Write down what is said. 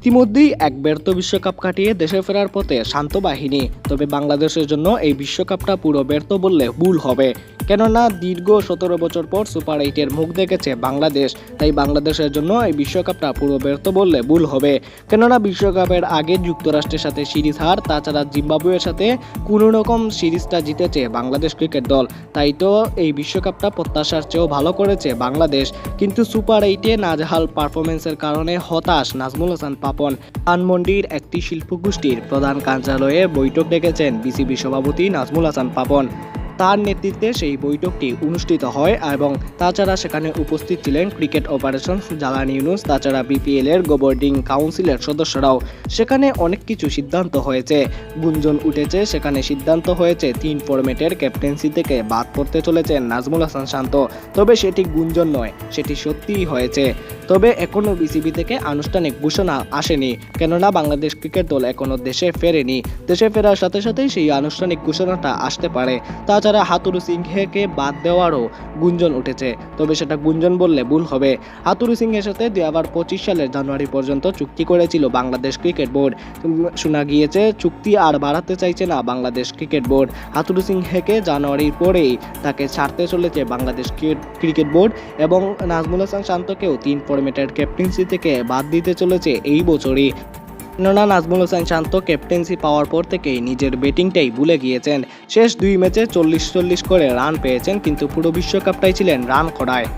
ইতিমধ্যেই এক ব্যর্থ বিশ্বকাপ কাটিয়ে দেশে ফেরার পথে শান্ত বাহিনী। তবে বাংলাদেশের জন্য এই বিশ্বকাপটা পুরো ব্যর্থ বললে ভুল হবে। কেননা দীর্ঘ সতেরো বছর পর সুপার এইটের মুখ দেখেছে বাংলাদেশ। তাই বাংলাদেশের জন্য এই বিশ্বকাপটা পুরো ব্যর্থ বললে ভুল হবে। কেননা বিশ্বকাপের আগে যুক্তরাষ্ট্রের সাথে সিরিজ হার, তাছাড়া জিম্বাবুয়ের সাথে কোনো রকম সিরিজটা জিতেছে বাংলাদেশ ক্রিকেট দল। তাই তো এই বিশ্বকাপটা প্রত্যাশার চেয়েও ভালো করেছে বাংলাদেশ। কিন্তু সুপার এইটে নাজহাল পারফরমেন্সের কারণে হতাশ নাজমুল হাসান পাপন ধানমন্ডির একটি শিল্পগোষ্ঠীর প্রধান কার্যালয়ে বৈঠক ডেকেছেন বিসিবি সভাপতি নাজমুল হাসান পাপন। তার নেতৃত্বে সেই বৈঠকটি অনুষ্ঠিত হয় এবং তাছাড়া সেখানে উপস্থিত ছিলেন ক্রিকেট অপারেশন জালান ইউনুস, তাছাড়া বিপিএল এর গভর্নিং কাউন্সিলের সদস্যরাও। সেখানে অনেক কিছু সিদ্ধান্ত হয়েছে। গুঞ্জন উঠেছে, সেখানে সিদ্ধান্ত হয়েছে তিন ফরম্যাটের ক্যাপ্টেন্সি থেকে বাদ পড়তে চলেছেন নাজমুল হাসান শান্ত। তবে সেটি গুঞ্জন নয়, সেটি সত্যিই হয়েছে। তবে এখনও বিসিবি থেকে আনুষ্ঠানিক ঘোষণা আসেনি। কেননা বাংলাদেশ ক্রিকেট দল এখনও দেশে ফেরেনি। দেশে ফেরার সাথে সাথেই সেই আনুষ্ঠানিক ঘোষণাটা আসতে পারে। তাছাড়া হাতুরু সিংহকে বাদ দেওয়ারও গুঞ্জন উঠেছে। তবে সেটা গুঞ্জন বললে ভুল হবে। হাতুরু সিংহের সাথে দুই হাজার পঁচিশ সালের জানুয়ারি পর্যন্ত চুক্তি করেছিল বাংলাদেশ ক্রিকেট বোর্ড। শোনা গিয়েছে, চুক্তি আর বাড়াতে চাইছে না বাংলাদেশ ক্রিকেট বোর্ড। হাতুরু সিংহেকে জানুয়ারির পরেই তাকে ছাড়তে চলেছে বাংলাদেশ ক্রিকেট- বোর্ড এবং নাজমুল হাসান শান্তকেও তিন ফরম্যাটের ক্যাপ্টেন্সি থেকে বাদ দিতে চলেছে এই বছরই। কেননা নাজমুল হোসেন শান্ত ক্যাপ্টেন্সি পাওয়ার পর থেকেই নিজের ব্যাটিংটাই ভুলে গিয়েছেন। শেষ দুই ম্যাচে চল্লিশ চল্লিশ করে রান পেয়েছেন, কিন্তু পুরো বিশ্বকাপটাই ছিলেন রান খড়ায়।